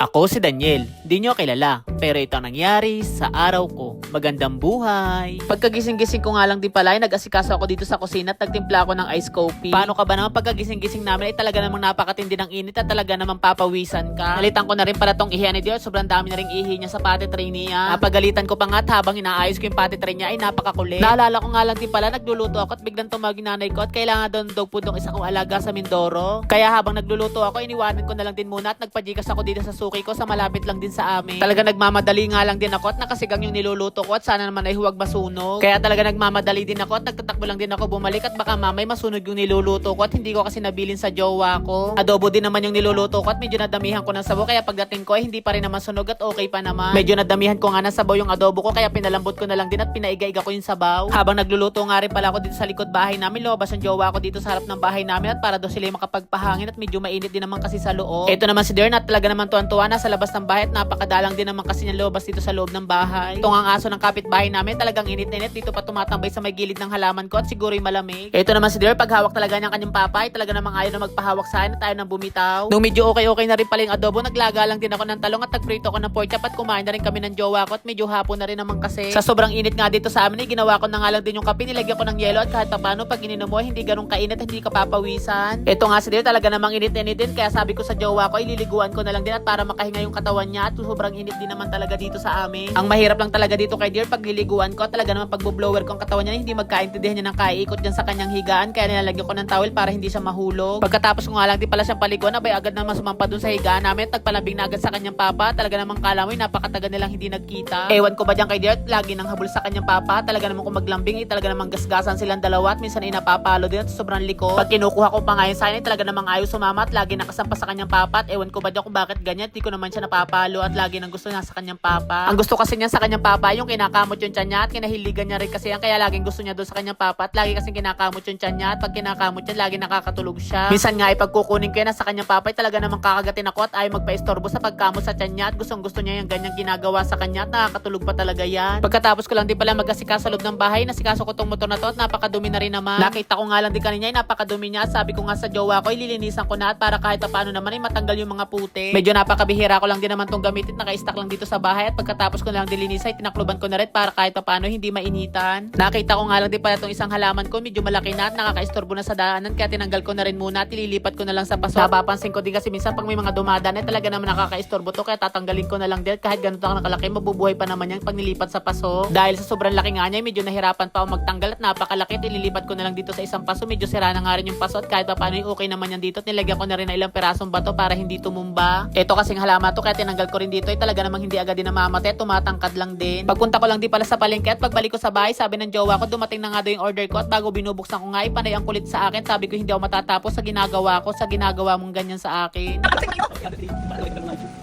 Ako si Daniel, di nyo kilala, pero ito ang nangyari sa araw ko. Magandang buhay! Pagkagising-gising ko nga lang di pala, ay nag-asikaso ako dito sa kusina at nagtimpla ako ng ice coffee. Paano ka ba naman pagkagising-gising namin ay talaga namang napakatindi ng init at talaga namang papawisan ka. Nalitan ko na rin pala tong ihi ni Dios, sobrang dami na rin ihi niya sa pati tray niya. Napagalitan ko pa nga at habang inaayos ko yung pati tray niya ay napakakulit. Naalala ko nga lang di pala, nagluluto ako at biglang tumawag yung nanay ko at kailangan doon dog food ng isa kong alaga sa Mindoro. Kaya habang nagluluto ako, iniwanan ko na lang din muna at nagpajikas ako dito sa suki ko sa malapit lang din sa amin. Talaga nagmamadali nga lang din ako at nakasigang yung niluluto ko at sana naman ay huwag masunog. Kaya talaga nagmamadali din ako at nagtatakbo lang din ako bumalik at baka mamay masunog yung niluluto ko at hindi ko kasi nabilin sa jowa ko. Adobo din naman yung niluluto ko at medyo nadamihan ko ng sabaw kaya pagdating ko ay hindi pa rin naman sunog at okay pa naman. Medyo nadamihan ko nga ng sabaw yung adobo ko kaya pinalambot ko na lang din at pinaiga-iga ko yung sabaw. Habang nagluluto nga rin pala ako dito sa likod bahay namin, lumabas yung jowa ko dito sa harap ng bahay namin at para daw sila makapagpahangin at medyo mainit din naman kasi sa loob. Ito naman si Dern at talaga naman tuwan-tuwa na sa labas ng bahay at napakadalang din naman kasi niya lumabas dito sa loob ng bahay. Ito nga ang aso ng kapitbahay namin, talagang init na init dito pa tumatambay sa may gilid ng halaman ko at siguro yung malamig. Ito naman si Dern, pag hawak talaga niyang kanyang papa, ay talaga namang ayaw na magpahawak sa akin at ayaw nang bumitaw. Nung medyo okay-okay na rin pala yung adobo, naglaga lang din ako ng talong at nagprito ako ng pork chop at kumain na rin kami ng jowa ko at medyo hapon na rin naman kasi. Sa sobrang init nga dito sa amin, ay ginawa ko na nga lang din yung kape, nilagyan ko ng yelo at kahit pa paano pag ininom mo, ay hindi ganun kainit hindi ka papawisan. Ito nga si Dern, talaga namang init na init din, kaya sabi ko sa jowa ko, ililiguan ko na lang din at para makahinga yung katawan niya at sobrang init din naman talaga dito sa amin. Ang mahirap lang talaga dito kay Dear, pag liliguan ko, talaga naman pag blower ko ang katawan niya, hindi magkaintindihan niya ng kaiikot dyan sa kanyang higaan, kaya nilalagyan ko ng towel para hindi siya mahulog. Pagkatapos ko nga lang di pala siyang paliguan, abay agad naman sumampa dun sa higaan namin, tagpalambing na agad sa kanyang papa, talaga namang kala mo, napakatagal nilang hindi nagkita. Ewan ko ba dyan kay Dear, lagi nang habol sa kanyang papa, talaga namang kung maglambing, eh, talaga namang gasgasan silang dalawa, at minsan ay napapalo din at sobrang liko. Pag kinukuha ko pa nga yung sign, ay talaga namang ayaw sumama at lagi nakasampa sa kanyang papa, at ewan ko ba dyan kung bakit ganyan, di ko naman siya napapalo at lagi nang gusto niya sa kanyang papa. Ang gusto kasi niya sa kanyang papa, yung kinakamot yung tiyan niya at kinahiligan niya rin kasi yan, kaya laging gusto niya doon sa kanyang papa at lagi kasing kinakamot yung tiyan niya at pag kinakamot yan, lagi nakakatulog siya. Minsan nga ay pagkukunin ko yan sa kanyang papa, ay talaga namang kakagatin ako at ayaw magpa-istorbo sa pagkamot sa tiyan niya at gustong gusto niya yung ganyang ginagawa sa kanya at nakakatulog pa talaga yan. Pagkatapos ko lang din pala mag-asikaso sa loob ng bahay, nasikaso ko tong motor na to at napakadumi na rin naman. Nakita ko nga lang din kanina ay napakadumi niya at sabi ko nga sa jowa ko, ililinisan ko na at para kahit pa paano naman ay matanggal yung mga puti. Medyo napakabihira ko lang din naman tong gamitin, naka-stack lang dito sa bahay at pagkatapos ko na lang dilinisan, ay tinakloban ko na rin para kahit pa paano hindi mainitan. Nakita ko nga lang din pala itong isang halaman ko, medyo malaki na at nakakaistorbo na sa daanan kaya tinanggal ko na rin muna at ililipat ko na lang sa paso. Napapansin ko din kasi minsan pag may mga dumadaan ay talaga naman nakakaistorbo to kaya tatanggalin ko na lang din kahit ganito ako nakalaki mabubuhay pa naman yan pag nilipat sa paso. Dahil sa sobrang laki nga niya medyo nahirapan pa ako magtanggal at napakalaki at ililipat ko na lang dito sa isang paso. Medyo sira na nga rin yung paso at kahit pa paano yung okay naman yan dito at nilagyan ko na rin ng ilang perasong bato para hindi tumumba. Ito kasing halaman to kaya tinanggal ko rin dito ay talaga namang hindi agad din namamatay tumatangkad lang din. Pagpunta ko lang di pala sa palengke at pagbalik ko sa bahay sabi ng jowa ko dumating na nga daw yung order ko at bago binubuksan ko nga ipanay ang kulit sa akin sabi ko hindi ako matatapos sa ginagawa ko sa ginagawa mong ganyan sa akin.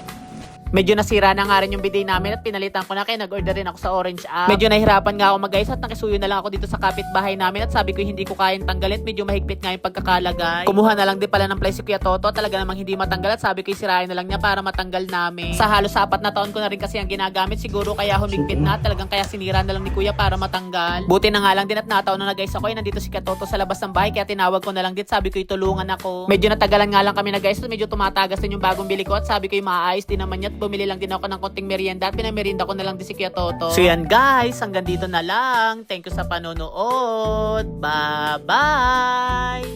Medyo nasira na nga rin yung bidet namin at pinalitan ko na kaya nag-order rin ako sa Orange app. Medyo nahirapan nga ako mag-guys at nakisuyo na lang ako dito sa kapitbahay namin at sabi ko hindi ko kayang tanggalin. Medyo mahigpit nga yung pagkakalagay. Kumuha na lang din pala ng play si Kuya Toto. Talaga namang hindi matanggal at sabi ko isirain na lang niya para matanggal namin. Sa halos apat na taon ko na rin kasi ang ginagamit. Siguro kaya humigpit na talagang kaya sinira na lang ni Kuya para matanggal. Buti na nga lang din at nataon na na guys ako. Eh, nandito si Kuya Toto sa labas ng bahay kaya tinawag ko na lang din. Sabi ko itulungan ako. Medyo natagalan nga lang kami na guys. Medyo tumatagas din yung bagong bili ko at sabi ko maayos din naman niya bumili lang din ako ng konting merienda at pinamerienda ko na lang din si Kuya Toto. So yan guys, hanggang dito na lang. Thank you sa panonood. Bye-bye!